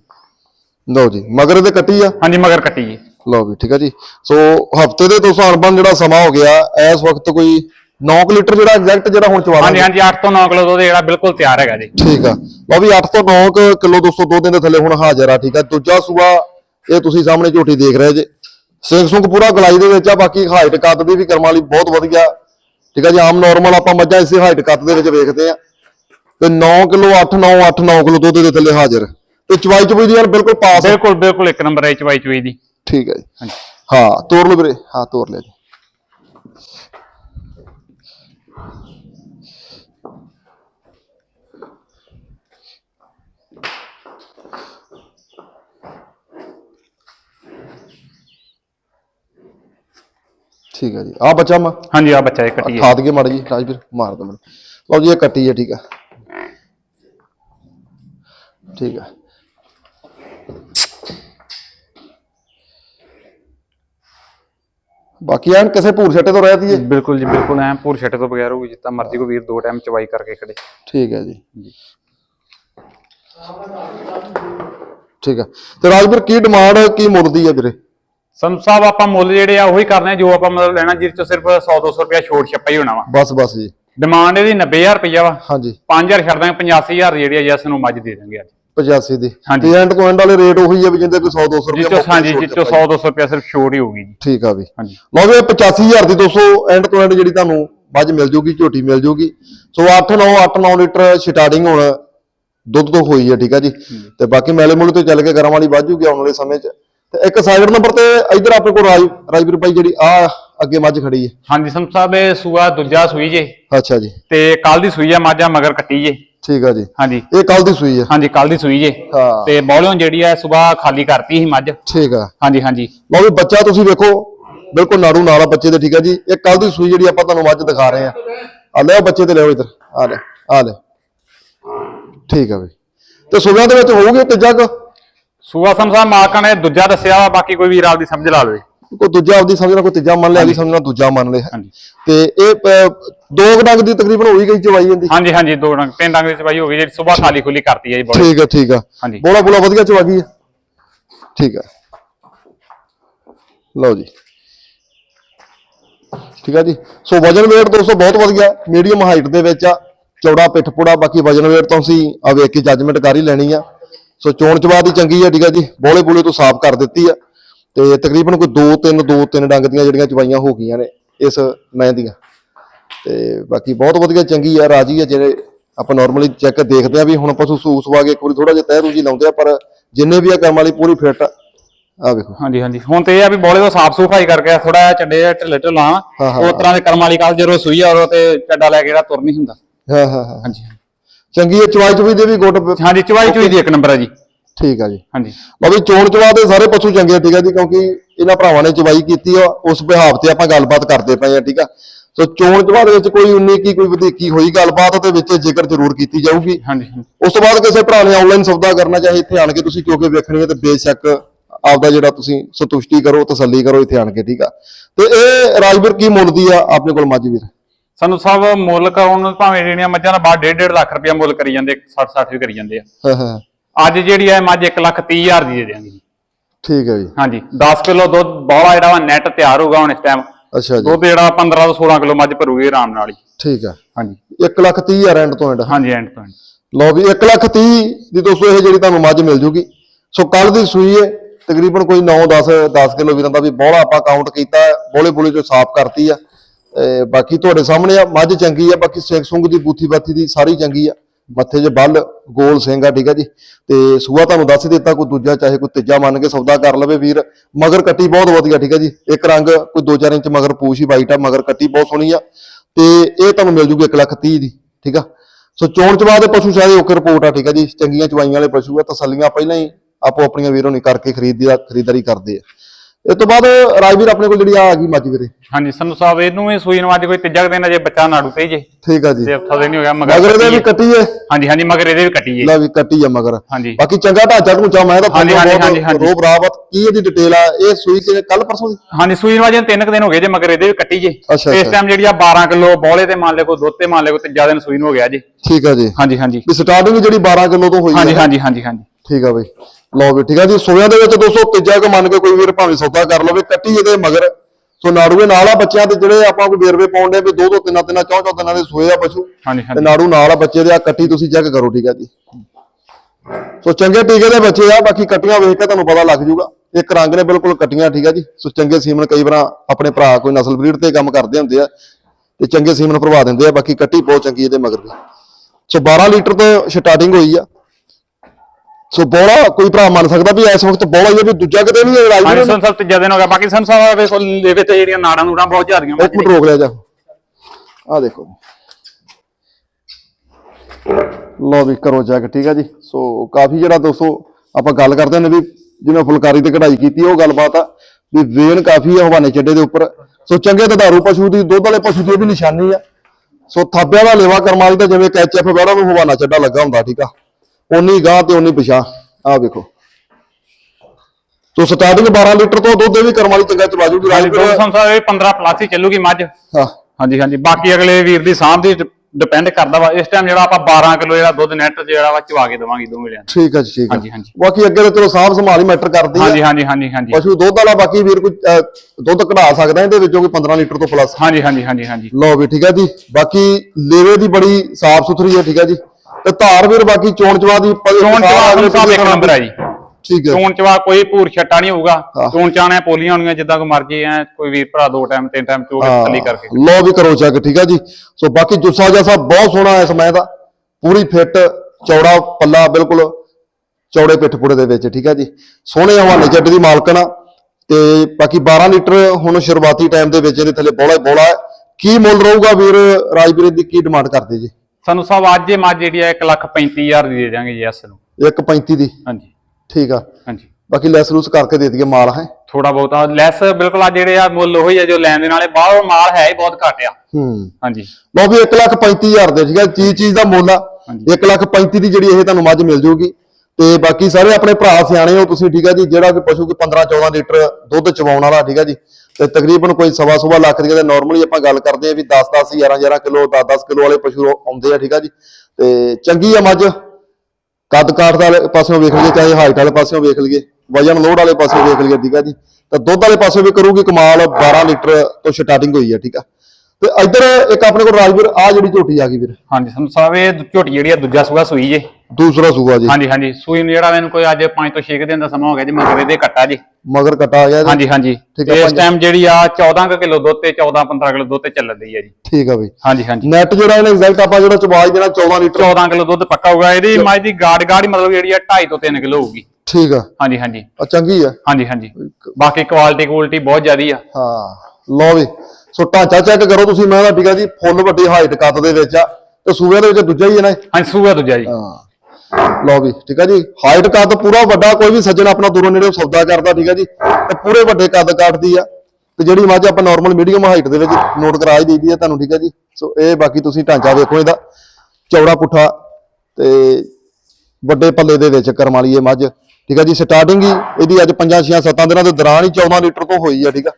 S1: ਲਓ ਜੀ ਮਗਰ ਇਹਦੇ ਕੱਟੀ ਆ?
S2: ਹਾਂਜੀ ਮਗਰ ਕੱਟੀ ਜੀ।
S1: ਲਓ ਵੀ ਠੀਕ ਆ ਜੀ। ਸੋ ਹਫ਼ਤੇ ਦੇ ਤੋਂ ਅਣਬਣ ਜਿਹੜਾ ਸਮਾਂ ਹੋ ਗਿਆ ਇਸ ਵਕਤ ਕੋਈ 9 ਲੀਟਰ ਜਿਹੜਾ ਐਗਜ਼ੈਕਟ ਜਿਹੜਾ ਹੁਣ ਚਵਾ
S2: ਹਾਂਜੀ ਹਾਂਜੀ 8 ਤੋਂ 9 ਕਿਲੋ ਦੁੱਧ ਜਿਹੜਾ ਬਿਲਕੁਲ ਤਿਆਰ ਹੈਗਾ ਜੀ।
S1: ਠੀਕ ਆ। ਲਓ ਵੀ 8 ਤੋਂ 9 ਕਿਲੋ 202 ਦਿਨ ਦੇ ਥੱਲੇ ਹੁਣ ਹਾਜ਼ਰ ਆ ਠੀਕ ਆ। ਦੂਜਾ ਸੂਆ ਇਹ ਤੁਸੀਂ ਸਾਹਮਣੇ ਝੋਟੀ ਦੇਖ ਰਹੇ ਜੇ। ਸਿੰਘ ਸੁੰਗ ਪੂਰਾ ਗਲਾਈ ਦੇ ਵਿੱਚ ਆ ਬਾਕੀ ਹਾਈਟ ਕੱਦ ਦੀ ਵੀ ਕਰਮ ਵਾਲੀ ਬਹੁਤ ਵਧੀਆ ਠੀਕ ਆ ਜੀ ਆਮ ਨਾਰਮਲ ਆਪਾਂ ਮੱਝਾਂ ਇਸੇ ਹਾਈਟ ਕੱਦ ਦੇ ਵਿੱਚ ਵੇਖਦੇ ਆ। ਤੇ 9 ਕਿਲੋ 8 9 8 9 ਕਿਲੋ ਦੁੱਧ ਦੇ ਥੱਲੇ ਹਾਜ਼ਰ। ਤੇ ਚਵਾਈ ਚਵਾਈ ਦੀ ਯਾਰ ਬਿਲਕੁਲ ਪਾਸ।
S2: ਬਿਲਕੁਲ ਬਿਲਕੁਲ ਇੱਕ ਨੰਬਰ ਹੈ ਚਵਾਈ ਚਵਾਈ ਦੀ।
S1: ਠੀਕ ਹੈ ਜੀ।
S2: ਹਾਂਜੀ।
S1: ਹਾਂ ਤੋੜ ਲਓ ਵੀਰੇ। ਹਾਂ ਤੋੜ ਲਿਆ ਜੀ। ਠੀਕ ਹੈ ਜੀ। ਆ ਬੱਚਾ ਮਾ?
S2: ਹਾਂਜੀ ਆ ਬੱਚਾ ਇਹ ਕੱਟੀ ਹੈ।
S1: ਦਈਏ ਮਾੜਾ ਜੀ ਰਾਜਵੀਰ ਮਾਰ ਦੋ ਮੈਨੂੰ। ਲਓ ਜੀ ਇਹ ਕੱਟੀ ਹੈ ਠੀਕ ਹੈ। ਠੀਕ ਹੈ। ਬਾਕੀ ਐਨ ਕਿਸੇ ਭੂਰ ਛੱਟੇ ਤੋਂ ਰਹਿਤੀ ਹੈ?
S2: ਬਿਲਕੁਲ ਜੀ ਬਿਲਕੁਲ ਐ ਪੂਰ ਛੱਟੇ ਤੋਂ ਬਗੈਰ ਹੋਊਗੀ ਜਿੱਤਾ ਮਰਜ਼ੀ ਕੋ ਵੀਰ ਦੋ ਟਾਈਮ ਚਵਾਈ ਕਰਕੇ ਖੜੇ।
S1: ਠੀਕ ਹੈ ਜੀ। ਠੀਕ ਹੈ। ਤੇ ਰਾਜਵੀਰ ਕੀ ਡਿਮਾਂਡ ਕੀ ਮੁੱਲ ਦੀ ਹੈ ਵੀਰੇ?
S2: ਸੰਤ ਸਾਹਿਬ ਆਪਾਂ ਮੁੱਲ ਜਿਹੜੇ ਆ ਉਹੀ ਕਰਨੇ ਆ ਜੋ ਆਪਾਂ ਮਤਲਬ ਲੈਣਾ ਜਿਸ ਚ ਸਿਰਫ 100 200 ਰੁਪਇਆ ਛੋਟ ਛੱਪਾ ਹੀ ਹੋਣਾ ਵਾ।
S1: ਬਸ ਬਸ ਜੀ।
S2: ਡਿਮਾਂਡ ਇਹਦੀ 90000 ਰੁਪਇਆ ਵਾ।
S1: ਹਾਂਜੀ।
S2: 5000 ਛੱਡ ਦਾਂਗੇ 85000 ਦੀ ਜਿਹੜੀ ਆ ਜੈਸ ਨੂੰ ਮੱਝ ਦੇ ਦਾਂਗੇ ਅੱਜ।
S1: 85 ਦੀ।
S2: ਹਾਂਜੀ।
S1: ਤੇ ਐਂਡ ਤੋਂ ਵਾਲੇ ਰੇਟ ਉਹੀ ਆ ਵੀ ਜਿੰਦੇ ਕੋਈ 100 200
S2: ਜਿਸ
S1: ਰੁਪਏ
S2: ਚੋਂ ਹਾਂਜੀ ਜਿਸ ਚੋਂ 100 200 ਰੁਪਇਆ ਸਿਰਫ ਛੋਟ ਹੀ ਹੋਊਗੀ ਜੀ।
S1: ਠੀਕ ਆ ਵੀ।
S2: ਹਾਂਜੀ।
S1: ਲਓ ਵੀ ਇਹ 85000 ਦੀ 200 ਐਂਡ ਤੋਂ ਐਂਡ ਜਿਹੜੀ ਤੁਹਾਨੂੰ ਮੱਝ ਮਿਲ ਜੂਗੀ ਝੋਟੀ ਮਿਲ ਜੂਗੀ। ਸੋ 8 9 8 9 ਲੀਟਰ ਸਟਾਰਟਿੰਗ ਹੁਣ ਦੁੱਧ ਤੋਂ ਹੋਈ ਹੈ ਠੀਕ ਆ ਜੀ। ਤੇ ਬਾਕੀ ਮੈਲੇ ਮੁੱਲ ਤੇ ਚੱਲ ਕੇ ਗਰਮ ਵਾਲੀ ਵੱਧ ਜੂਗੀ ਆਉਣ ਵਾਲੇ ਸਮੇਂ 'ਚ। ਤੇ ਇੱਕ ਸਾਈਡ ਨੰਬਰ ਤੇ ਇਧਰ ਆਪਣੇ ਕੋਲ ਰਾਜ ਰਾਜਵੀਰ ਭਾਈ ਜਿਹੜੀ ਆ ਅੱਗੇ ਮੱਝ ਖੜੀ ਹੈ।
S2: ਹਾਂਜੀ ਸੰਤ ਸਾਹਿਬ ਇਹ ਸੂਆ ਦੂਜਾ ਸੂਈ ਜੇ।
S1: ਅੱਛਾ ਜੀ।
S2: ਤੇ ਕੱਲ ਦੀ ਸੂਈ ਆ ਮੱਝ ਮਗਰ ਕੱਟੀ ਜੇ।
S1: ਠੀਕ ਆ ਜੀ।
S2: ਹਾਂਜੀ।
S1: ਇਹ ਕੱਲ ਦੀ ਸੂਈ ਹੈ
S2: ਹਾਂਜੀ ਕੱਲ ਦੀ ਸੂਈ ਜੇ।
S1: ਹਾਂ।
S2: ਤੇ ਬੌਲਿਓਂ ਜਿਹੜੀ ਆ ਸਵੇਰ ਖਾਲੀ ਕਰਤੀ ਸੀ ਮੱਝ।
S1: ਠੀਕ ਆ।
S2: ਹਾਂਜੀ ਹਾਂਜੀ।
S1: ਲਓ ਵੀ ਬੱਚਾ ਤੁਸੀਂ ਵੇਖੋ ਬਿਲਕੁਲ ਨਾੜੂ ਨਾਲ ਬੱਚੇ ਦੇ ਠੀਕ ਆ ਜੀ। ਇਹ ਕੱਲ ਦੀ ਸੂਈ ਜਿਹੜੀ ਆਪਾਂ ਤੁਹਾਨੂੰ ਮੱਝ ਦਿਖਾ ਰਹੇ ਆ। ਆ ਲਿਓ ਬੱਚੇ ਤੇ ਲਿਓ ਇਧਰ। ਆ ਲੈ ਆ ਲੈ। ਠੀਕ ਆ ਬਈ ਤੇ ਸੂਬਿਆਂ ਦੇ ਵਿੱਚ ਹੋਊਗੀ ਤੀਜਾ ਕੁ
S2: ਸੂਆ ਸਾਹਿਬ ਮਾਲਕਾਂ ਨੇ ਦੂਜਾ ਦੱਸਿਆ ਵਾ ਬਾਕੀ ਕੋਈ ਵੀਰ ਆਪਦੀ ਸਮਝ ਲਾ ਲਵੇ।
S1: ਕੋਈ ਦੂਜਾ ਆਪਦੀ ਸਮਝਣਾ ਕੋਈ ਤੀਜਾ ਮੰਨ ਲਿਆ ਆਪਦੀ ਸਮਝਣਾ ਦੂਜਾ ਮੰਨ ਲਿਆ।
S2: ਹਾਂਜੀ।
S1: ਤੇ ਇਹ ਪ- ਦੋ ਕੁ ਡੰਗ ਦੀ ਤਕਰੀਬਨ ਹੋਈ ਗਈ ਚਵਾਈ ਜਾਂਦੀ।
S2: ਹਾਂਜੀ ਹਾਂਜੀ ਦੋ ਡੰਗ ਤਿੰਨ ਡੰਗ ਦੀ ਸਵਾਈ ਹੋ ਗਈ ਜਿਹੜੀ ਸਵੇਰ ਖਾਲੀ ਖੁੱਲੀ ਕਰਤੀ ਹੈ ਜੀ ਬੌਲੀ।
S1: ਠੀਕ ਆ ਠੀਕ ਆ
S2: ਹਾਂਜੀ।
S1: ਬੋਲਾ ਬੋਲਾ ਵਧੀਆ ਚਵਾ ਗਈ ਹੈ। ਠੀਕ ਆ ਲਓ ਜੀ। ਠੀਕ ਆ ਜੀ। ਸੋ ਵਜਨ weight ਦੋਸਤੋ ਬਹੁਤ ਵਧੀਆ ਮੀਡੀਅਮ ਹਾਈਟ ਦੇ ਵਿੱਚ ਆ। ਚੌੜਾ ਪਿੱਠ ਪੁੜਾ ਬਾਕੀ ਵਜਨ weight ਤੋਂ ਤੁਸੀਂ ਆ ਵੇਖ ਕੇ ਜੱਜਮੈਂਟ ਕਰ ਹੀ ਲੈਣੀ ਆ। ਸੋ ਚੋਣ ਚਵਾ ਦੀ ਚੰਗੀ ਆ ਠੀਕ ਆ ਜੀ। ਬੋਲੇ ਬੋਲੇ ਤੋਂ ਸਾਫ਼ ਕਰ ਦਿੱਤੀ ਆ। ਤੇ ਤਕਰੀਬਨ ਕੋਈ 2 3 2 3 ਡੰਗ ਦੀਆਂ ਜਿਹੜੀਆਂ ਚਵਾਈਆਂ ਹੋ ਗਈਆਂ ਨੇ ਇਸ ਮੈਂ ਦੀਆਂ। ਤੇ ਬਾਕੀ ਬਹੁਤ ਵਧੀਆ ਚੰਗੀ ਆ ਰਾਜੀ ਆ ਜਿਹੜੇ ਆਪਾਂ ਨਾਰਮਲੀ ਚੈੱਕ ਦੇਖਦੇ ਆ ਵੀ ਹੁਣ ਪਸ਼ੂ ਸੂਸ ਵਾ ਕੇ ਇੱਕ ਵਾਰੀ ਥੋੜਾ ਜਿਹਾ ਤਹਿ ਰੂਜੀ ਲਾਉਂਦੇ ਆ ਪਰ ਜਿੰਨੇ ਵੀ ਆ ਕਰਮ ਵਾਲੀ ਪੂਰੀ ਫਿੱਟ ਆ। ਆਹ ਵੇਖੋ।
S2: ਹਾਂਜੀ ਹਾਂਜੀ। ਹੁਣ ਤੇ ਇਹ ਆ ਵੀ ਬੌਲੇ ਤੋਂ ਸਾਫ਼ ਸਫ਼ਾਈ ਕਰਕੇ ਥੋੜਾ ਜਿਹਾ ਚੱਡੇ ਜਿਹਾ ਢਿੱਲੇ ਢਿੱਲਾ ਉਹ ਤਰ੍ਹਾਂ ਦੇ ਕਰਮ ਵਾਲੀ ਕਾਲ ਜਦੋਂ ਸੂਈ ਆ ਉਹ ਤੇ ਚੱਡਾ ਲੈ ਕੇ ਜਿਹੜਾ ਤੁਰ ਨਹੀਂ ਹੁੰਦਾ।
S1: ਹਾਂ ਹਾਂ ਹਾਂ।
S2: ਹਾਂਜੀ।
S1: ਚੰਗੀ ਆ ਚਵਾਈ ਚੁਈ ਦੇ ਵੀ ਗੁੱਟ
S2: ਹਾਂਜੀ ਚਵਾਈ ਚੁਈ ਦੀ ਇੱਕ ਨੰਬਰ ਹੈ ਜੀ।
S1: ਠੀਕ ਆ ਜੀ।
S2: ਹਾਂਜੀ।
S1: ਵੀ ਚੋਣ ਚਵਾ ਦੇ ਸਾਰੇ ਪਸ਼ੂ ਚੰਗੇ ਆ ਠੀਕ ਆ ਜੀ ਕਿਉਂਕਿ ਇਹਨਾਂ ਭਰਾਵਾਂ ਨੇ ਚਵਾਈ ਕੀਤੀ ਆ ਉਸ ਬਿਹਾਵ ਤੇ ਆਪਾਂ ਗੱਲਬਾਤ ਕਰਦੇ ਪਏ ਆ ਠੀਕ ਆ। ਸੋ ਚੋਣ ਚਵਾ ਦੇ ਵਿੱਚ ਕੋਈ 19 ਕੀ ਕੋਈ ਵਧੀਕੀ ਹੋਈ ਗੱਲਬਾਤ ਤੇ ਵਿੱਚ ਜ਼ਿਕਰ ਜ਼ਰੂਰ ਕੀਤੀ ਜਾਊਗੀ।
S2: ਹਾਂਜੀ ਹਾਂਜੀ।
S1: ਉਸ ਤੋਂ ਬਾਅਦ ਕਿਸੇ ਭਰਾ ਨੇ ਆਨਲਾਈਨ ਸੌਦਾ ਕਰਨਾ ਚਾਹੇ ਇੱਥੇ ਆਣ ਕੇ ਤੁਸੀਂ ਕਿਉਂਕਿ ਵੇਖਣੀ ਹੈ ਤੇ ਬੇਸ਼ੱਕ ਆਪਦਾ ਜਿਹੜਾ ਤੁਸੀਂ ਸੰਤੁਸ਼ਟੀ ਕਰੋ ਤਸੱਲੀ ਕਰੋ ਇੱਥੇ ਆਣ ਕੇ ਠੀਕ ਆ। ਤੇ ਇਹ ਰਾਜਵੀਰ ਕੀ ਮੁੱਲ ਦੀ ਆ ਆਪਣੇ ਕੋਲ ਮੱਝ ਵੀਰ?
S2: ਸਾਨੂੰ ਸਭ ਮੁੱਲ ਕਰਾਉਣ ਭਾਵੇਂ ਜਿਹੜੀਆਂ ਮੱਝਾਂ ਦਾ ਬਾਅਦ 1.5 ਲੱਖ ਰੁਪਇਆ ਮੁੱਲ ਕਰੀ ਜਾਂਦੇ 60 60 ਵੀ ਕਰੀ ਜਾਂਦੇ ਆ।
S1: ਹਾਂ ਹਾਂ।
S2: ਅੱਜ ਜਿਹੜੀ ਹੈ ਮੱਝ 1 ਲੱਖ 30 ਹਜ਼ਾਰ ਦੀ ਦੇ ਦਿਆਂਗੇ ਜੀ।
S1: ਠੀਕ ਹੈ ਜੀ।
S2: ਹਾਂਜੀ 10 ਕਿਲੋ ਦੁੱਧ ਬੋਲਾ ਜਿਹੜਾ ਵਾ ਨੈਟ ਤਿਆਰ ਹੋਊਗਾ ਹੁਣ ਇਸ ਟਾਈਮ
S1: ਅੱਛਾ ਜੀ।
S2: ਦੁੱਧ ਜਿਹੜਾ 15 ਤੋਂ 16 ਕਿਲੋ ਮੱਝ ਭਰੂਗੀ ਆਰਾਮ ਨਾਲ ਹੀ।
S1: ਠੀਕ ਆ
S2: ਹਾਂਜੀ।
S1: 1 ਲੱਖ 30 ਹਜ਼ਾਰ ਐਂਡ ਤੋਂ ਐਂਡ
S2: ਹਾਂਜੀ ਐਂਡ ਤੋਂ end।
S1: ਲਓ ਵੀ 1 ਲੱਖ 30 ਦੀ ਦੋਸਤੋ ਇਹ ਜਿਹੜੀ ਤੁਹਾਨੂੰ ਮੱਝ ਮਿਲ ਜੂਗੀ। ਸੋ ਕੱਲ ਦੀ ਸੂਈ ਹੈ ਤਕਰੀਬਨ ਕੋਈ 9 10 10 ਕਿਲੋ ਵੀਰਾਂ ਦਾ ਵੀ ਬੋਲਾ ਆਪਾਂ ਕਾਊਂਟ ਕੀਤਾ ਬੋਲੇ ਬੋਲੇ ਜੋ ਸਾਫ਼ ਕਰਤੀ ਆ। ਬਾਕੀ ਤੁਹਾਡੇ ਸਾਹਮਣੇ ਆ, ਮੱਝ ਚੰਗੀ ਆ, ਬਾਕੀ ਸਿੰਘ ਸੁੰਗ ਦੀ, ਬੂਥੀ ਬਾਥੀ ਦੀ ਸਾਰੀ ਚੰਗੀ ਆ। ਮੱਥੇ 'ਚ ਬੱਲ, ਗੋਲ ਸਿੰਘ ਆ, ਠੀਕ ਆ ਜੀ। ਤੇ ਸੂਆ ਤੁਹਾਨੂੰ ਦੱਸ ਦਿੱਤਾ, ਕੋਈ ਦੂਜਾ ਚਾਹੇ ਕੋਈ ਤੀਜਾ ਮੰਨ ਕੇ ਸੌਦਾ ਕਰ ਲਵੇ ਵੀਰ। ਮਗਰ ਕੱਟੀ ਬਹੁਤ ਵਧੀਆ ਠੀਕ ਆ ਜੀ। ਇੱਕ ਰੰਗ, ਕੋਈ 2-4 ਇੰਚ ਮਗਰ ਪੂਛ ਹੀ ਵਾਈਟ ਆ, ਮਗਰ ਕੱਟੀ ਬਹੁਤ ਸੋਹਣੀ ਆ। ਤੇ ਇਹ ਤੁਹਾਨੂੰ ਮਿਲ ਜੂਗੀ 1 ਲੱਖ 30 ਦੀ, ਠੀਕ ਆ। ਸੋ ਚੋਣ ਚਵਾ ਦੇ ਪਸ਼ੂ ਸਾਰੇ ਓਕੇ ਰਿਪੋਰਟ ਆ, ਠੀਕ ਆ ਜੀ। ਚੰਗੀਆਂ ਚਵਾਈਆਂ ਵਾਲੇ ਪਸ਼ੂ ਆ, ਤਸੱਲੀਆਂ ਪਹਿਲਾਂ ਹੀ ਆਪੋ ਆਪਣੀਆਂ ਵੀਰੋਂ ਨਹੀਂ ਕਰਕੇ ਖਰੀਦੀ ਖਰੀਦਦਾਰੀ ਕਰਦੇ ਆ। ਇਸ ਤੋਂ ਬਾਅਦ ਰਾਜਵੀਰ ਆਪਣੇ ਕੋਲ ਜਿਹੜੀ ਆ ਗਈ ਮੱਝ ਵੀਰੇ।
S2: ਹਾਂਜੀ ਸੰਧੂ ਸਾਹਿਬ ਇਹਨੂੰ ਵੀ ਸੂਈ ਨੂੰ ਅੱਜ ਕੋਈ ਤੀਜਾ ਦਿਨ ਅਜੇ ਬੱਚਾ ਨਾੜੂ ਤੇ ਹੀ ਜੇ।
S1: ਠੀਕ ਆ ਜੀ।
S2: ਤੇ ਹਫਤਾ ਦੇ ਨਹੀਂ ਹੋਇਆ ਮਗਰ
S1: ਮਗਰ ਇਹਦੇ ਵੀ ਕੱਟੀ ਹੈ।
S2: ਹੈ। ਹਾਂਜੀ ਹਾਂਜੀ ਮਗਰ ਇਹਦੇ ਵੀ ਕੱਟੀ ਜੇ
S1: ਲੈ ਵੀ ਕੱਟੀ ਆ ਮਗਰ।
S2: ਹਾਂਜੀ।
S1: ਬਾਕੀ ਚੰਗਾ ਢਾਂਚਾ ਢੂੰਚਾ ਮੈਂ ਤਾਂ
S2: ਹਾਂਜੀ, ਹਾਂਜੀ, ਹਾਂਜੀ, ਹਾਂਜੀ।
S1: ਰੋਬ ਰਾਵਤ ਕੀ ਇਹਦੀ ਡਿਟੇਲ ਆ ਇਹ ਸੂਈ ਕਿ ਕੱਲ ਪਰਸੋਂ ਦੀ?
S2: ਹਾਂਜੀ ਸੂਈ ਨੂੰ ਅਜੇ ਤਿੰਨ ਕੁ ਦਿਨ ਹੋ ਗਏ ਜੇ ਮਗਰ ਇਹਦੇ ਵੀ ਕੱਟੀ ਜੇ।
S1: ਅੱਛਾ,
S2: ਇਸ
S1: ਅੱਛਾ।
S2: ਟਾਈਮ ਜਿਹੜੀ ਆ 12 ਕਿਲੋ ਬੋਲੇ ਤੇ ਮੰਨ ਲੈ ਕੋ ਦੁੱਧ ਤੇ ਮੰਨ ਲੈ ਕੋ ਤੀਜਾ ਦਿਨ ਸੂਈ ਨੂੰ ਹੋ ਗਿਆ ਜੀ।
S1: ਠੀਕ ਆ ਜੀ।
S2: ਹਾਂਜੀ ਹਾਂਜੀ।
S1: ਵੀ ਸਟਾਰਟਿੰਗ ਜਿਹੜੀ 12 ਕਿਲੋ ਤੋਂ ਹੋਈ
S2: ਹਾਂਜੀ
S1: ਹੈ
S2: ਹਾਂਜੀ ਹਾਂਜੀ ਹਾਂਜੀ।
S1: ਠੀਕ ਆ ਬਈ। ਲਓ ਵੀ ਠੀਕ ਆ ਜੀ ਸੋਇਆਂ ਦੇ ਵਿੱਚ ਦੋਸਤੋ ਤੀਜਾ ਕੁ ਮੰਨ ਕੇ ਕੋਈ ਵੀਰ ਭਾਵੇਂ ਸੌਦਾ ਕਰ ਲਵੇ ਕੱਟੀ ਇਹਦੇ ਮਗਰ। ਸੋ ਨਾੜੂਏ ਨਾਲ ਆ ਬੱਚਿਆਂ ਦੇ ਜਿਹੜੇ ਆਪਾਂ ਕੋਈ ਵੇਰਵੇ ਪਾਉਂਦੇ ਵੀ ਦੋ ਦੋ ਤਿੰਨਾਂ ਤਿੰਨਾਂ ਚੌਂ ਚੌਂ ਦਿਨਾਂ ਦੇ ਸੋਏ ਆ ਪਸ਼ੂ।
S2: ਹਾਂਜੀ
S1: ਤੇ
S2: ਹਾਂਜੀ
S1: ਨਾੜੂ ਨਾਲ ਆ ਬੱਚੇ ਦੇ ਆ ਕੱਟੀ ਤੁਸੀਂ ਚੈੱਕ ਕਰੋ ਠੀਕ ਆ ਜੀ। ਸੋ ਚੰਗੇ ਟੀਕੇ ਦੇ ਬੱਚੇ ਆ ਬਾਕੀ ਕੱਟੀਆਂ ਵੇਖ ਕੇ ਤੁਹਾਨੂੰ ਪਤਾ ਲੱਗ ਜੂਗਾ। ਇੱਕ ਰੰਗ ਨੇ ਬਿਲਕੁਲ ਕੱਟੀਆਂ ਠੀਕ ਆ ਜੀ। ਸੋ ਚੰਗੇ ਸੀਮਨ ਕਈ ਵਾਰ ਆਪਣੇ ਭਰਾ ਕੋਈ ਨਸਲ ਬਰੀਡ ਤੇ ਕੰਮ ਕਰਦੇ ਹੁੰਦੇ ਆ ਤੇ ਚੰਗੇ ਸੀਮਨ ਭਰਵਾ ਦਿੰਦੇ ਆ ਬਾਕੀ ਕੱਟੀ ਬਹੁਤ ਚੰਗੀ ਇਹਦੇ ਮਗਰ ਦੀ। ਸੋ 12 ਲੀਟਰ ਤੋਂ ਸਟਾਰਟਿੰਗ ਹੋਈ ਆ। ਸੋ ਬੋਲਾ ਕੋਈ ਭਰਾ ਮੰਨ ਸਕਦਾ ਵੀ ਇਸ ਵਕਤ ਬੋਲਾ ਇਹ ਵੀ ਦੂਜਾ ਕਿਤੇ ਨਹੀਂ
S2: ਹਾਂਜੀ
S1: ਰਾਜਵੀਰ
S2: ਸੰਧੂ ਸਾਹਿਬ ਤੀਜਾ ਦਿਨ ਹੋ ਗਿਆ ਸੰਧੂ ਸਾਹਿਬ ਲੇਵੇ ਤੇ ਜਿਹੜੀਆਂ ਨਾੜਾਂ ਨੂੜਾਂ ਬਹੁਤ
S1: ਇੱਕ ਮਿੰਟ ਰੋਕ ਲਿਆ ਜਾ। ਆ ਦੇਖੋ ਲੋ ਵੀ ਕਰੋ ਚੈੱਕ ਠੀਕ ਆ ਜੀ। ਸੋ ਕਾਫੀ ਜਿਹੜਾ ਦੋਸਤੋ ਆਪਾਂ ਗੱਲ ਕਰਦੇ ਨੇ ਵੀ ਜਿਵੇਂ ਫੁਲਕਾਰੀ ਤੇ ਕਢਾਈ ਕੀਤੀ ਉਹ ਗੱਲਬਾਤ ਆ ਵੀ ਵੇਨ ਕਾਫੀ ਆ ਹਵਾਨੇ ਚੱਡੇ ਦੇ ਉੱਪਰ। ਸੋ ਚੰਗੇ ਦੁਧਾਰੂ ਪਸ਼ੂ ਦੀ ਦੁੱਧ ਵਾਲੇ ਪਸ਼ੂ ਦੀ ਇਹ ਵੀ ਨਿਸ਼ਾਨੀ ਆ। ਸੋ ਥਾਪਿਆਂ ਦਾ ਲੇਵਾ ਕਰਮਾਲੀ ਦਾ ਜਿਵੇਂ ਕੈਚਐਫ ਬੈੜਾ ਨੂੰ ਹਵਾਨਾ ਚੱਡਾ ਲੱਗਾ ਹੁੰਦਾ ਠੀਕ ਆ। ਉਨੀ ਗਾਂ ਤੇ ਉਨੀ ਪਿਛਾ ਆ ਵੇਖੋ। ਸੋ ਸਟਾਰਟਿੰਗ 12 ਲੀਟਰ ਤੋਂ ਦੁੱਧ ਇਹ ਵੀ ਕਰਮਾਲੀ ਚੰਗਾ ਚਵਾ ਜੂਗੀ
S2: ਹਾਂਜੀ
S1: ਰਾਜਪੁਰ
S2: ਸਾਹਿਬ ਇਹ 15 ਪਲੱਸ ਹੀ ਚੱਲੂਗੀ ਮੱਝ।
S1: ਹਾਂ।
S2: ਹਾਂਜੀ ਹਾਂਜੀ। ਬਾਕੀ ਅਗਲੇ ਵੀਰ ਦੀ ਸਾਂਭ ਦੀ ਡਿਪੈਂਡ ਕਰਦਾ ਵਾ। ਇਸ ਟਾਈਮ ਜਿਹੜਾ ਆਪਾਂ 12 ਕਿਲੋ ਜਿਹੜਾ ਦੁੱਧ ਨੈਟ ਜਿਹੜਾ ਵਾ ਚਵਾ ਕੇ ਦੇਵਾਂਗੇ ਦੋ ਮਿਲਿਆਂ
S1: ਠੀਕ ਹੈ ਜੀ ਠੀਕ ਹੈ
S2: ਹਾਂਜੀ, ਹਾਂਜੀ।
S1: ਬਾਕੀ ਅੱਗੇ ਤਾਂ ਚਲੋ ਸਾਫ਼ ਸੰਭਾਲ ਹੀ ਮੈਟਰ ਕਰਦੀ
S2: ਹਾਂਜੀ
S1: ਹੈ
S2: ਹਾਂਜੀ ਹਾਂਜੀ ਹਾਂਜੀ।
S1: ਪਸ਼ੂ ਦੁੱਧ ਵਾਲਾ ਬਾਕੀ ਵੀਰ ਕੋਈ ਅਹ, ਦੁੱਧ ਕਢਾ ਸਕਦਾ ਇਹਦੇ ਵਿੱਚੋਂ ਕੋਈ 15 ਲੀਟਰ ਤੋਂ ਪਲੱਸ
S2: ਹਾਂਜੀ ਹਾਂਜੀ ਹਾਂਜੀ ਹਾਂਜੀ।
S1: ਲਓ ਵੀ ਠੀਕ ਹੈ ਜੀ। ਬਾਕੀ ਲੇਵੇ ਦੀ ਬੜੀ ਸਾਫ਼ ਸੁਥਰੀ ਹੈ ਠੀਕ ਹੈ ਜੀ। ਤੇ ਧਾਰ ਵੀਰ ਬਾਕੀ ਚੋਣ ਚਵਾ ਦੀ
S2: ਚੋਣ ਚਵਾ ਸਾਹਿਬ ਇੱਕ ਨੰਬਰ ਹੈ ਜੀ।
S1: ਠੀਕ ਹੈ।
S2: ਚੋਣ ਚਵਾ ਕੋਈ ਭੂਰ ਛੱਟਾ ਨਹੀਂ ਹੋਊਗਾ। ਚੋਣ ਚਾਣੇ ਪੋਲੀਆਂ ਹੋਣਗੀਆਂ ਜਿੱਦਾਂ ਕੋ ਮਰਜ਼ੀ ਐ ਕੋਈ ਵੀਰ ਭਰਾ ਦੋ ਟਾਈਮ ਤਿੰਨ ਟਾਈਮ ਚੋ ਕੇ ਤਸੱਲੀ ਕਰਕੇ।
S1: ਲੋ ਵੀ ਕਰੋ ਚੈੱਕ ਠੀਕ ਹੈ ਜੀ। ਸੋ ਬਾਕੀ ਜੁੱਸਾ ਜਸਾ ਬਹੁਤ ਸੋਹਣਾ ਇਸ ਸਮੇਂ ਦਾ। ਪੂਰੀ ਫਿੱਟ ਚੌੜਾ ਪੱਲਾ ਬਿਲਕੁਲ ਚੌੜੇ ਪਿੱਠਪੁੜੇ ਦੇ ਵਿੱਚ ਠੀਕ ਹੈ ਜੀ। ਸੋਹਣੇ ਹਵਾਲੇ ਜੱਟ ਦੀ ਮਾਲਕਣ ਆ। ਤੇ ਬਾਕੀ 12 ਲੀਟਰ ਹੁਣ ਸ਼ੁਰੂਆਤੀ ਟਾਈਮ ਦੇ ਵਿੱਚ ਇਹਦੇ ਥੱਲੇ ਬੋਲਾ ਬੋਲਾ ਕੀ ਮੁੱਲ ਰਹੂਗਾ ਵੀਰ ਰਾਜਵੀਰ ਦੀ ਕੀ ਡਿਮਾਂਡ ਕਰਦੇ ਜੀ?
S2: ਸਾਨੂੰ ਸਭ ਅੱਜ ਇਹ ਮੱਝ ਜਿਹੜੀ ਹੈ 1 ਲੱਖ 35000 ਦੀ ਦੇ ਦਾਂਗੇ ਜੀ ਇਸ ਨੂੰ।
S1: 1.35 ਦੀ?
S2: ਹਾਂਜੀ।
S1: ਠੀਕ ਆ।
S2: ਹਾਂਜੀ।
S1: ਬਾਕੀ ਲੈਸ ਲੂਸ ਕਰਕੇ ਦੇ ਦਈਏ ਮਾਲ ਹੈ?
S2: ਥੋੜਾ ਬਹੁਤਾ ਲੈਸ ਬਿਲਕੁਲ ਆ ਜਿਹੜੇ ਆ ਮੁੱਲ ਉਹੀ ਆ ਜੋ ਲੈਣ ਦੇ ਨਾਲੇ ਬਾਹਰੋਂ ਮਾਲ ਹੈ ਹੀ ਬਹੁਤ ਘੱਟ ਆ।
S1: ਹੂੰ।
S2: ਹਾਂਜੀ।
S1: ਲਓ ਵੀ 135000 ਦੇ ਠੀਕ ਹੈ ਚੀਜ਼ ਚੀਜ਼ ਦਾ ਮੁੱਲ ਆ।
S2: ਹਾਂਜੀ।
S1: 135 ਦੀ ਜਿਹੜੀ ਇਹ ਤੁਹਾਨੂੰ ਮੱਝ ਮਿਲ ਜੂਗੀ। ਤੇ ਬਾਕੀ ਸਾਰੇ ਆਪਣੇ ਭਰਾ ਸਿਆਣੇ ਹੋ ਤੁਸੀਂ ਠੀਕ ਹੈ ਜੀ? ਜਿਹੜਾ ਕੋਈ ਪਸ਼ੂ ਕੋਈ 15 14 ਲੀਟਰ ਦੁੱਧ ਚਵਾਉਣ ਵਾਲਾ ਠੀਕ ਹੈ ਜੀ? ਤੇ ਤਕਰੀਬਨ ਕੋਈ ਸਵਾ ਸਵਾ ਲੱਖ ਦੀਆਂ ਤੇ ਨਾਰਮਲੀ ਆਪਾਂ ਗੱਲ ਕਰਦੇ ਆ ਵੀ 10 10 11 11 ਕਿਲੋ 10 10 ਕਿਲੋ ਵਾਲੇ ਪਸ਼ੂ ਆਉਂਦੇ ਆ, ਠੀਕ ਆ ਜੀ। ਤੇ ਚੰਗੀ ਆ ਮੱਝ। ਕੱਦ ਕਾਠ ਵਾਲੇ ਪਾਸਿਓਂ ਵੇਖ ਲਈਏ, ਚਾਹੇ ਹਾਈਟ ਵਾਲੇ ਪਾਸਿਓਂ ਵੇਖ ਲਈਏ, ਵਜਨ ਲੋਡ ਵਾਲੇ ਪਾਸਿਓਂ ਵੇਖ ਲਈਏ, ਠੀਕ ਹੈ ਜੀ। ਤਾਂ ਦੁੱਧ ਵਾਲੇ ਪਾਸੇ ਵੀ ਕਰੂਗੀ ਕਮਾਲ 12 ਲੀਟਰ ਤੋਂ ਸਟਾਰਟਿੰਗ ਹੋਈ ਹੈ ਠੀਕ ਆ। ਤੇ ਇੱਧਰ ਇੱਕ ਆਪਣੇ ਕੋਲ ਰਾਜਵੀਰ ਆ ਜਿਹੜੀ ਝੋਟੀ ਆ ਗਈ ਵੀਰ।
S2: ਹਾਂਜੀ ਸਾਨੂੰ ਸਾਹਿਬ ਇਹ ਝੋਟੀ ਜਿਹੜੀ ਆ ਦੂਜਾ ਸੂਆ ਸੂਈ ਜੇ।
S1: ਦੂਸਰਾ ਸੂਆ ਜੀ।
S2: ਹਾਂਜੀ ਹਾਂਜੀ ਸੂਈ ਨੂੰ ਜਿਹੜਾ ਮੈਨੂੰ ਕੋਈ ਅੱਜ 5 ਤੋਂ 6 ਦਿਨ ਦਾ ਸਮਾਂ ਹੋ ਗਿਆ ਜੀ ਮਗਰ ਇਹਦੇ ਕੱਟਾ ਜੀ।
S1: ਮਗਰ ਕਟਾ ਆ ਗਿਆ
S2: ਹਾਂਜੀ ਹਾਂਜੀ ਇਸ ਟਾਈਮ ਜਿਹੜੀ ਆ 14 ਕਿਲੋ ਦੁੱਧ ਤੇ 14 15 ਕਿਲੋ ਦੁੱਧ ਤੇ ਚੱਲਦੀ ਆ ਜੀ।
S1: ਠੀਕ ਆ ਬਈ।
S2: ਹਾਂਜੀ ਹਾਂਜੀ।
S1: ਨੈਟ ਜਿਹੜਾ ਇਹਨੇ ਐਗਜ਼ੈਕਟ ਆਪਾਂ ਜਿਹੜਾ ਚਵਾਜ ਦੇਣਾ 14 ਲੀਟਰ।
S2: 14 ਕਿਲੋ ਦੁੱਧ ਪੱਕਾ ਹੋਊਗਾ ਇਹਦੀ ਮੱਝ ਦੀ ਗਾੜ ਗਾੜ ਮਤਲਬ ਜਿਹੜੀ ਆ 2.5 ਤੋਂ 3 ਕਿਲੋ ਹੋਊਗੀ।
S1: ਠੀਕ ਆ।
S2: ਹਾਂਜੀ ਹਾਂਜੀ।
S1: ਚੰਗੀ ਆ।
S2: ਹਾਂਜੀ ਹਾਂਜੀ। ਬਾਕੀ ਕੁਆਲਿਟੀ ਕੁਆਲਿਟੀ ਬਹੁਤ ਜ਼ਿਆਦੀ ਆ।
S1: ਹਾਂ ਲਓ ਵੀ। ਸੋ ਢਾਂਚਾ ਚੈੱਕ ਕਰੋ ਤੁਸੀਂ ਮੈਂ ਦਾ ਠੀਕ ਆ ਜੀ ਫੁੱਲ ਵੱਡੀ ਹਾਈਟ ਕੱਦ ਦੇ ਵਿੱਚ ਆ ਤੇ ਸੂਬੇ ਦੇ ਵਿੱਚ ਦੂਜਾ ਹੀ ਹੈ ਨਾ ਇਹ?
S2: ਹਾਂਜੀ ਸੂਆ ਦੂਜਾ ਜੀ।
S1: ਹਾਂ। ਲਓ ਵੀ ਠੀਕ ਆ ਜੀ ਹਾਈਟ ਕੱਦ ਪੂਰਾ ਵੱਡਾ ਕੋਈ ਵੀ ਸੱਜਣ ਆਪਣਾ ਦੂਰੋਂ ਨੇੜੇ ਸੌਦਾ ਕਰਦਾ ਠੀਕ ਆ ਜੀ ਤੇ ਪੂਰੇ ਵੱਡੇ ਕੱਦ ਕੱਟਦੀ ਆ ਤੇ ਜਿਹੜੀ ਮੱਝ ਆਪਾਂ ਨਾਰਮਲ ਮੀਡੀਅਮ ਹਾਈਟ ਦੇ ਵਿੱਚ ਨੋਟ ਕਰਾ ਹੀ ਦਈਦੀ ਆ ਤੁਹਾਨੂੰ ਠੀਕ ਆ ਜੀ ਸੋ ਇਹ ਬਾਕੀ ਤੁਸੀਂ ਢਾਂਚਾ ਵੇਖੋ ਇਹਦਾ ਚੌੜਾ ਪੁੱਠਾ ਤੇ ਵੱਡੇ ਪੱਲੇ ਦੇ ਵਿੱਚ ਕਰਮ ਵਾਲੀ ਇਹ ਮੱਝ ਠੀਕ ਆ ਜੀ ਸਟਾਰਟਿੰਗ ਹੀ ਇਹਦੀ ਅੱਜ 5 6 7 ਦਿਨਾਂ ਦੇ ਦੌਰਾਨ ਹੀ 14 ਲੀਟਰ ਤੋਂ ਹੋਈ ਆ ਠੀਕ ਆ।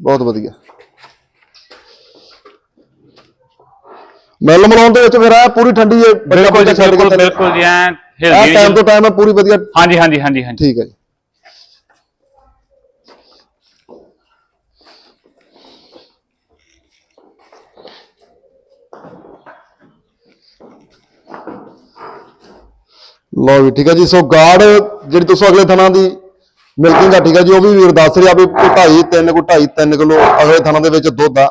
S1: ਬਹੁਤ ਵਧੀਆ। ਮਿਲ ਮਲਾਉਣ ਦੇ ਵਿੱਚ ਫਿਰ ਆ ਪੂਰੀ ਠੰਡੀ ਹੈ
S2: ਬਿਲਕੁਲ ਜੀ ਬਿਲਕੁਲ ਬਿਲਕੁਲ ਜੀ ਐ ਹਿਲਦੀ
S1: ਟਾਈਮ ਤੋਂ ਟਾਈਮ ਹੈ ਪੂਰੀ ਵਧੀਆ
S2: ਹਾਂਜੀ ਹਾਂਜੀ ਹਾਂਜੀ ਹਾਂਜੀ।
S1: ਠੀਕ ਹੈ ਜੀ। ਲਓ ਵੀ ਠੀਕ ਹੈ ਜੀ। ਸੋ ਗਾਰਡ ਜਿਹੜੀ ਤੁਸੀਂ ਅਗਲੇ ਥਣਾ ਦੀ ਮਿਲਕਿੰਗ ਆ ਠੀਕ ਹੈ ਜੀ। ਉਹ ਵੀ ਵੀਰ ਦੱਸ ਰਿਹਾ ਵੀ ਕੋਈ ਢਾਈ ਤਿੰਨ ਕੋਈ ਢਾਈ ਤਿੰਨ ਕਿਲੋ ਅਗਲੇ ਥਣਾ ਦੇ ਵਿੱਚ ਦੁੱਧ ਆ।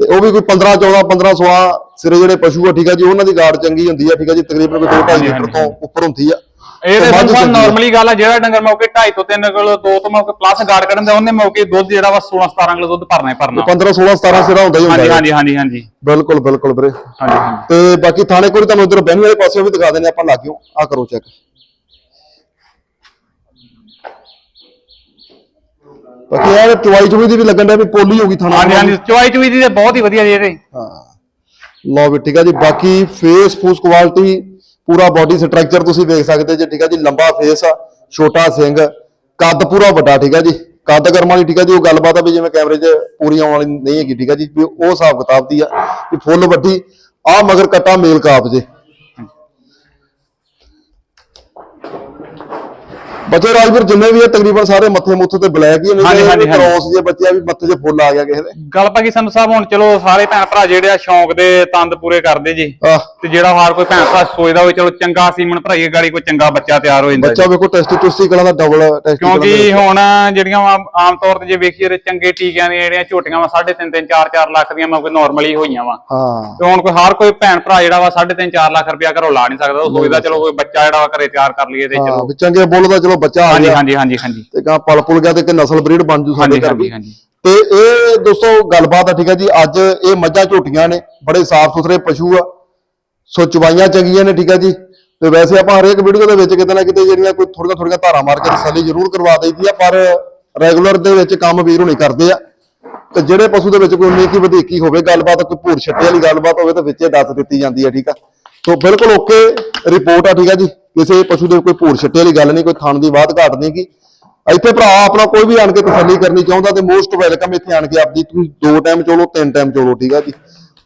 S1: ਤੇ ਉਹ ਵੀ ਕੋਈ 15 14 15 16 ਸਿਰੇ ਜਿਹੜੇ ਪਸ਼ੂ ਆ ਠੀਕ ਹੈ ਜੀ ਉਹਨਾਂ ਦੀ ਗਾਰਡ ਚੰਗੀ ਹੁੰਦੀ ਆ ਠੀਕ ਹੈ ਜੀ। ਤਕਰੀਬਨ ਕੋਈ 2 2.5 ਲੀਟਰ ਤੋਂ ਉੱਪਰ ਹੁੰਦੀ ਆ।
S2: ਇਹ
S1: ਤੇ
S2: ਸਾਨੂੰ
S1: ਆ।
S2: ਨਾਰਮਲੀ ਗੱਲ ਆ ਜਿਹੜਾ ਡੰਗਰ ਮੌਕੇ 2.5 ਤੋਂ 3 ਕਿਲੋ 2 ਤੋਂ ਮੌਕੇ ਪਲੱਸ ਗਾਰਡ ਕੱਢਣ ਦਾ ਉਹਨੇ ਮੌਕੇ ਦੁੱਧ ਜਿਹੜਾ ਵਾ 16 17 ਕਿਲੋ ਦੁੱਧ ਭਰਨਾ ਹੀ ਭਰਨਾ।
S1: 15 16 17 ਸਿਰਾ ਹੁੰਦਾ ਹੀ ਹੁੰਦਾ
S2: ਹਾਂਜੀ ਹਾਂਜੀ ਹਾਂਜੀ ਹਾਂਜੀ।
S1: ਬਿਲਕੁਲ ਬਿਲਕੁਲ ਵੀਰੇ।
S2: ਹਾਂਜੀ ਹਾਂਜੀ।
S1: ਤੇ ਬਾਕੀ ਥਾਣੇ ਕੋਲ ਤੁਹਾਨੂੰ ਇਧਰ ਬਹਿਣੀ ਵਾਲੇ ਪਾਸੇ ਵੀ ਦਿਖਾ ਦਿੰਦੇ ਆਪਾਂ ਲਾਗਿਓ ਆ ਕਰੋ ਚੈੱਕ ਬਾਕੀ ਇਹ ਚਵਾਈ ਚੁਈ ਦੀ ਵੀ ਲੱਗਣ ਦਾ ਵੀ ਪੋਲੀ ਹੋ ਗਈ ਥਾਣਾ
S2: ਹਾਂਜੀ ਹਾਂਜੀ ਚੁਆਈ ਚੁਈ ਦੀ ਤੇ ਬਹੁਤ ਹੀ ਵਧੀਆ ਜੀ ਇਹਦੇ
S1: ਹਾਂ। ਲਓ ਵੀ ਠੀਕ ਆ ਜੀ ਬਾਕੀ ਫੇਸ ਫੂਸ ਕੁਆਲਿਟੀ ਪੂਰਾ ਬਾਡੀ ਸਟਰਕਚਰ ਤੁਸੀਂ ਵੇਖ ਸਕਦੇ ਜੇ ਠੀਕ ਆ ਜੀ ਲੰਬਾ ਫੇਸ ਆ ਛੋਟਾ ਸਿੰਘ ਕੱਦ ਪੂਰਾ ਵੱਡਾ ਠੀਕ ਆ ਜੀ। ਕੱਦ ਕਰਮ ਵਾਲੀ ਠੀਕ ਆ ਜੀ ਉਹ ਗੱਲਬਾਤ ਆ ਵੀ ਜਿਵੇਂ ਕੈਮਰੇ 'ਚ ਪੂਰੀ ਆਉਣ ਵਾਲੀ ਨਹੀਂ ਹੈਗੀ ਠੀਕ ਆ ਜੀ ਉਹ ਹਿਸਾਬ ਕਿਤਾਬ ਦੀ ਆ ਵੀ ਫੁੱਲ ਵੱਡੀ। ਆ ਮਗਰ ਕੱਟਾ ਮੇਲ ਕਾਪ ਜੇ। ਬੱਚੇ ਰਾਜਵੀਰ ਜਿੰਨੇ ਵੀ ਆ ਤਕਰੀਬਨ ਸਾਰੇ ਮੱਥੇ ਮੁੱਥੇ ਤੇ ਬਲੈਕ ਹੀ ਨੇ
S2: ਹਾਂਜੀ, ਹਾਂਜੀ, ਹਾਂਜੀ।
S1: ਕ੍ਰੋਸ ਜੇ ਬੱਚੇ ਆ ਵੀ ਮੱਥੇ 'ਚ ਫੁੱਲ ਆ ਗਿਆ ਕਿਸੇ ਦੇ।
S2: ਗੱਲ ਪਾ ਕੀ ਸਾਨੂੰ ਸਾਹਿਬ ਹੁਣ ਚਲੋ ਸਾਰੇ ਭੈਣ ਭਰਾ ਜਿਹੜੇ ਆ ਸ਼ੌਂਕ ਦੇ ਤੰਦ ਪੂਰੇ ਕਰਦੇ ਜੀ।
S1: ਆਹ।
S2: ਤੇ ਜਿਹੜਾ ਹਰ ਕੋਈ ਭੈਣ ਭਰਾ ਸੋਚਦਾ ਹੋਵੇ ਚਲੋ ਚੰਗਾ ਸੀਮਨ ਭਰਾਈਏ ਗਾੜੀ ਕੋਈ ਚੰਗਾ ਬੱਚਾ ਤਿਆਰ ਹੋ ਜਾਂਦਾ ਜੀ।
S1: ਬੱਚਾ ਵੇਖੋ ਟੈਸਟ ਟੁਸਟੀਕਲਾਂ ਦਾ ਡਬਲ ਟੈਸਟ
S2: ਕਿਉਂਕਿ ਹੁਣ ਜਿਹੜੀਆਂ ਆਮ ਤੌਰ ਤੇ ਜੇ ਵੇਖੀਏ ਤੇ ਚੰਗੇ ਟੀਕਿਆਂ ਦੀਆਂ ਜਿਹੜੀਆਂ ਝੋਟੀਆਂ ਵਾ 3.5 3 4 4 ਲੱਖ ਦੀਆਂ ਮੌਕੇ ਨਾਰਮਲੀ ਹੋਈਆਂ ਵਾ।
S1: ਹਾਂ।
S2: ਤੇ ਹੁਣ ਕੋਈ ਹਰ ਕੋਈ ਭੈਣ ਭਰਾ ਜਿਹੜਾ ਵਾ 3.5 4 ਲੱਖ ਰੁਪਇਆ ਘਰੋਂ ਲਾ ਨਹੀਂ ਸਕਦਾ। ਉਹ ਸੋਚਦਾ ਚਲੋ ਕੋਈ ਬੱਚਾ ਜਿਹੜਾ ਵਾ ਘਰੇ ਤਿਆਰ ਕਰ ਲਈਏ ਤੇ
S1: ਹਾਂ
S2: ਚਲੋ।
S1: ਵੀ ਚੰਗੇ ਬੁੱਲ ਦਾ ਚਲੋ ਬੱਚਾ ਆ
S2: ਹਾਂਜੀ
S1: ਗਿਆ
S2: ਹਾਂਜੀ ਹਾਂਜੀ ਹਾਂਜੀ।
S1: ਤੇ ਕਾ ਪਲ ਪੁਲ ਗਿਆ ਤੇ ਇੱਕ ਨਸਲ ਬਰੀਡ ਬਣ ਜੂ ਸਾਡੇ
S2: ਹਾਂਜੀ
S1: ਘਰ ਵੀ।
S2: ਹਾਂਜੀ
S1: ਤੇ ਇਹ ਦੋਸਤੋ ਗੱਲਬਾਤ ਆ ਠੀਕ ਹੈ ਜੀ ਅੱਜ ਇਹ ਮੱਝਾਂ ਝੋਟੀਆਂ ਨੇ ਬੜੇ ਸਾਫ਼ ਸੁਥਰੇ ਪਸ਼ੂ ਆ ਸੋ ਚਵਾਈਆਂ ਚੰਗੀਆਂ ਨੇ ਠੀਕ ਹੈ ਜੀ। ਤੇ ਵੈਸੇ ਆਪਾਂ ਹਰੇਕ ਵੀਡੀਓ ਦੇ ਵਿੱਚ ਕਿਤੇ ਨਾ ਕਿਤੇ ਜਿਹੜੀਆਂ ਕੋਈ ਥੋੜੀਆਂ ਥੋੜੀਆਂ ਧਾਰਾ ਮਾਰ ਕੇ ਤਸੱਲੀ ਜ਼ਰੂਰ ਕਰਵਾ ਦਈਦੀ ਆ ਪਰ ਰੈਗੂਲਰ ਦੇ ਵਿੱਚ ਕੰਮ ਵੀਰ ਹੁਣੀ ਕਰਦੇ ਆ। ਤੇ ਜਿਹੜੇ ਪਸ਼ੂ ਦੇ ਵਿੱਚ ਕੋਈ ਉਨੀ ਕੀ ਵਧੀਕੀ ਹੋਵੇ ਗੱਲਬਾਤ ਕੋਈ ਭੂਰ ਛੱਟੇ ਵਾਲੀ ਗੱਲਬਾਤ ਹੋਵੇ ਤਾਂ ਵਿੱਚੇ ਦੱਸ ਦਿੱਤੀ ਜਾਂਦੀ ਹੈ ਠੀਕ ਆ। ਸੋ ਬਿਲਕੁਲ ਓਕੇ ਰਿਪੋਰਟ ਆ, ਠੀਕ ਆ ਜੀ। ਕਿਸੇ ਪਸ਼ੂ ਦੇ ਕੋਈ ਭੂਰ ਛੱਟੇ ਵਾਲੀ ਗੱਲ ਨਹੀਂ, ਕੋਈ ਥਣ ਦੀ ਬਾਤ ਘਾਟ ਨਹੀਂ ਕੀ ਇੱਥੇ ਭਰਾ ਆਪਣਾ ਕੋਈ ਵੀ ਆਣ ਕੇ ਤਸੱਲੀ ਕਰਨੀ ਚਾਹੁੰਦਾ ਤੇ ਮੋਸਟ ਵੈਲਕਮ ਇੱਥੇ ਆਣ ਕੇ ਆਪਦੀ। ਤੁਸੀਂ ਦੋ ਟਾਈਮ ਚੋਲੋ, ਤਿੰਨ ਟਾਈਮ ਚੋਲੋ, ਠੀਕ ਆ ਜੀ।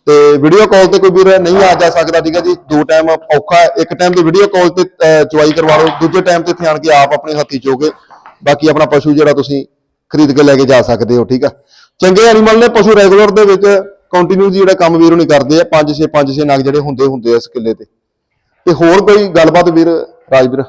S1: ਤੇ ਵੀਡੀਓ ਕਾਲ ਤੇ ਕੋਈ ਵੀਰ ਨਹੀਂ ਆ ਜਾ ਸਕਦਾ, ਠੀਕ ਹੈ ਜੀ। ਦੋ ਟਾਈਮ ਔਖਾ ਇੱਕ ਟਾਈਮ ਤੇ ਵੀਡੀਓ ਕਾਲ ਤੇ ਚੁਆਈ ਕਰਵਾ ਲਓ। ਦੂਜੇ ਟਾਈਮ ਤੇ ਇੱਥੇ ਆਣ ਕੇ ਆਪ ਆਪਣੇ ਹੱਥੀ ਚੋਗੇ। ਬਾਕੀ ਆਪਣਾ ਪਸ਼ੂ ਜਿਹੜਾ ਤੁਸੀਂ ਖਰੀਦ ਕੇ ਲੈ ਕੇ ਜਾ ਸਕਦੇ ਹੋ, ਠੀਕ ਆ। ਚੰਗੇ ਐਨੀਮਲ ਨੇ, ਪਸ਼ੂ ਰੈਗੂਲਰ ਦੇ ਵਿੱਚ ਕੰਟੀਨਿਊ ਜਿਹੜਾ ਕੰਮ ਵੀਰ ਨਹੀਂ ਕਰਦੇ ਆ ਪੰਜ ਛੇ ਪੰਜ ਛੇ ਨਗ ਜਿਹੜੇ ਹੁੰਦੇ ਹੁੰਦੇ ਆ ਇਸ ਕਿੱਲੇ ਤੇ। ਤੇ ਹੋਰ ਕੋਈ ਗੱਲਬਾਤ ਵੀਰ ਰਾਜਵੀਰ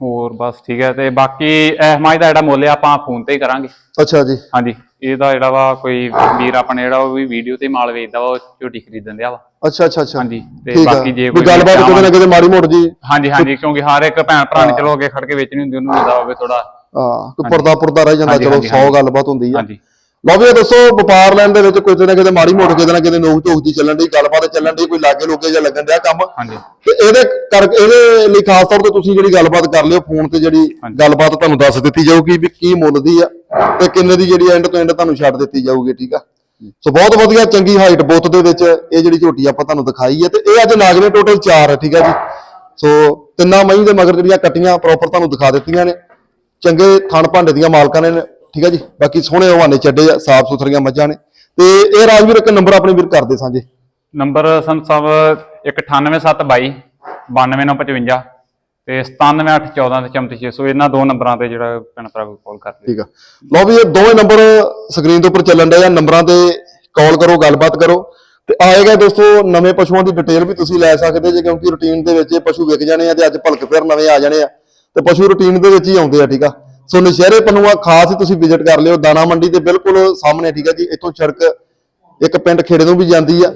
S2: ਹੋਰ ਬਸ ਠੀਕ ਹੈ ਤੇ ਬਾਕੀ ਇਹ ਮਾਈ ਦਾ ਜਿਹੜਾ ਮੁੱਲ ਆ ਆਪਾਂ ਫੋਨ ਤੇ ਹੀ ਕਰਾਂਗੇ।
S1: ਅੱਛਾ ਜੀ।
S2: ਹਾਂਜੀ ਇਹਦਾ ਜਿਹੜਾ ਵਾ ਕੋਈ ਵੀਰ ਆਪਣੇ ਜਿਹੜਾ ਉਹ ਵੀ ਵੀਡੀਓ ਤੇ ਮਾਲ ਵੇਚਦਾ ਵਾ ਉਹ ਝੋਟੀ ਖਰੀਦਣ ਦਿਆ ਵਾ।
S1: ਅੱਛਾ ਅੱਛਾ ਅੱਛਾ।
S2: ਹਾਂਜੀ ਤੇ
S1: ਆ।
S2: ਬਾਕੀ ਜੇ ਕੋਈ
S1: ਗੱਲਬਾਤ ਕਿਤੇ ਨਾ ਕਿਤੇ ਮਾੜੀ ਮੋੜ ਜੀ।
S2: ਹਾਂਜੀ ਹਾਂਜੀ ਕਿਉਂਕਿ ਹਰ ਇੱਕ ਭੈਣ ਭਰਾ ਨੇ ਚਲੋ ਅੱਗੇ ਖੜ ਕੇ ਵੇਚਣੀ ਹੁੰਦੀ ਉਹਨੂੰ ਹੁੰਦਾ ਹੋਵੇ ਥੋੜਾ
S1: ਹਾਂ ਕੋਈ ਪਰਦਾ ਪੁਰਦਾ ਰਹਿ ਜਾਂਦਾ ਚਲੋ
S2: ਹਾਂਜੀ,
S1: 100 ਗੱਲਬਾਤ ਹੁੰਦੀ ਆ।
S2: ਹਾਂਜੀ।
S1: ਲਓ ਵੀ ਦੱਸੋ ਵਪਾਰ ਲੈਣ ਦੇ ਵਿੱਚ ਕੋਈ ਤੇ ਨਾ ਕਿਤੇ ਮਾੜੀ ਮੋੜ ਕਿਤੇ ਨਾ ਕਿਤੇ ਨੋਕ ਝੋਕ ਦੀ ਚੱਲਣ ਦੀ ਗੱਲਬਾਤ ਚੱਲਣ ਦੀ ਕੋਈ ਲਾਗੇ ਲੋਕੇ ਜਾਂ ਲੱਗਣ ਡਿਆ ਕੰਮ। ਤੇ ਇਹਦੇ ਕਰਕੇ ਇਹਦੇ ਲਈ ਖਾਸ ਤੌਰ ਤੇ ਤੁਸੀਂ ਜਿਹੜੀ ਗੱਲਬਾਤ ਕਰ ਲਿਓ ਫੋਨ ਤੇ ਜਿਹੜੀ ਗੱਲਬਾਤ ਤੁਹਾਨੂੰ ਦੱਸ ਦਿੱਤੀ ਜਾਊਗੀ ਵੀ ਕੀ ਮੁੱਲ ਦੀ ਆ ਤੇ ਕਿੰਨੇ ਦੀ ਜਿਹੜੀ ਐਂਡ ਤੋਂ ਐਂਡ ਤੁਹਾਨੂੰ ਛੱਡ ਦਿੱਤੀ ਜਾਊਗੀ ਠੀਕ ਆ? ਸੋ ਬਹੁਤ ਵਧੀਆ ਚੰਗੀ ਹਾਈਟ ਬੁੱਤ ਦੇ ਵਿੱਚ ਇਹ ਜਿਹੜੀ ਝੋਟੀ ਆਪਾਂ ਤੁਹਾਨੂੰ ਦਿਖਾਈ ਹੈ ਤੇ ਇਹ ਅੱਜ ਨਾਗਰੇ ਟੋਟਲ 4 ਹੈ ਠੀਕ ਆ ਜੀ। ਸੋ ਤਿੰਨਾਂ ਮਹੀਂ ਦੇ ਮਗਰ ਜਿਹੜੀਆਂ ਕੱਟੀਆਂ ਪ੍ਰੋਪਰ ਤੁਹਾਨੂੰ ਦਿਖਾ ਦਿੱਤੀਆਂ ਨੇ। ਚੰਗੇ ਥਣ ਭਾਂਡੇ ਦੀਆਂ ਮਾਲਕਾਂ ਨੇ ਠੀਕ ਆ ਜੀ? ਬਾਕੀ ਸੋਹਣੇ ਹਵਾਨੇ ਚੱਡੇ ਆ ਸਾਫ਼ ਸੁਥਰੀਆਂ ਮੱਝਾਂ ਨੇ। ਤੇ ਇਹ ਰਾਜਵੀਰ ਇੱਕ ਨੰਬਰ ਆਪਣੇ ਵੀਰ ਕਰਦੇ ਸਾਂਝੇ।
S2: ਨੰਬਰ ਸੰਤ ਸਾਹਿਬ 19722 92955 ਤੇ 97814 ਤੇ 34600 ਇਹਨਾਂ ਦੋ ਨੰਬਰਾਂ ਤੇ ਜਿਹੜਾ ਭੈਣ ਭਰਾ ਕਾਲ ਕਰ ਲਈ
S1: ਠੀਕ ਆ। ਲਓ ਵੀ ਇਹ ਦੋਵੇਂ ਨੰਬਰ ਸਕਰੀਨ ਦੇ ਉੱਪਰ ਚੱਲਣ ਡਏ ਆ। ਨੰਬਰਾਂ ਤੇ ਕਾਲ ਕਰੋ ਗੱਲਬਾਤ ਕਰੋ। ਤੇ ਆਏਗਾ ਦੋਸਤੋ ਨਵੇਂ ਪਸ਼ੂਆਂ ਦੀ ਡਿਟੇਲ ਵੀ ਤੁਸੀਂ ਲੈ ਸਕਦੇ ਜੇ ਕਿਉਂਕਿ ਰੁਟੀਨ ਦੇ ਵਿੱਚ ਇਹ ਪਸ਼ੂ ਵਿਕ ਜਾਣੇ ਆ ਤੇ ਅੱਜ ਭਲਕ ਫਿਰ ਨਵੇਂ ਆ ਜਾਣੇ ਆ। ਤੇ ਪਸ਼ੂ ਰੁਟੀਨ ਦੇ ਵਿੱਚ ਹੀ ਆਉਂਦੇ ਆ ਠੀਕ ਆ। ਸੋ ਨਸ਼ਹਿਰੇ ਪਨੂਆ ਖਾਸ ਹੀ ਤੁਸੀਂ ਵਿਜ਼ਿਟ ਕਰ ਲਿਓ, ਦਾਣਾ ਮੰਡੀ ਦੇ ਬਿਲਕੁਲ ਸਾਹਮਣੇ, ਠੀਕ ਹੈ ਜੀ, ਇੱਥੋਂ ਸੜਕ ਇੱਕ ਪਿੰਡ ਖੇੜੇ ਨੂੰ ਵੀ ਜਾਂਦੀ ਆ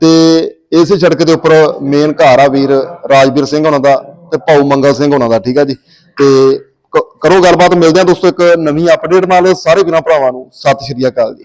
S1: ਤੇ ਇਸੇ ਸੜਕ ਦੇ ਉੱਪਰ ਮੇਨ ਘਰ ਆ ਵੀਰ ਰਾਜਵੀਰ ਸਿੰਘ ਉਹਨਾਂ ਦਾ ਤੇ ਭਾਊ ਮੰਗਲ ਸਿੰਘ ਉਹਨਾਂ ਦਾ, ਠੀਕ ਆ ਜੀ, ਤੇ ਕਰੋ ਗੱਲਬਾਤ, ਮਿਲਦੇ ਆ ਦੋਸਤੋ ਇੱਕ ਨਵੀਂ ਅਪਡੇਟ ਨਾਲ, ਸਾਰੇ ਵੀਰਾਂ ਭਰਾਵਾਂ ਨੂੰ, ਸਤਿ ਸ਼੍ਰੀ ਅਕਾਲ ਜੀ।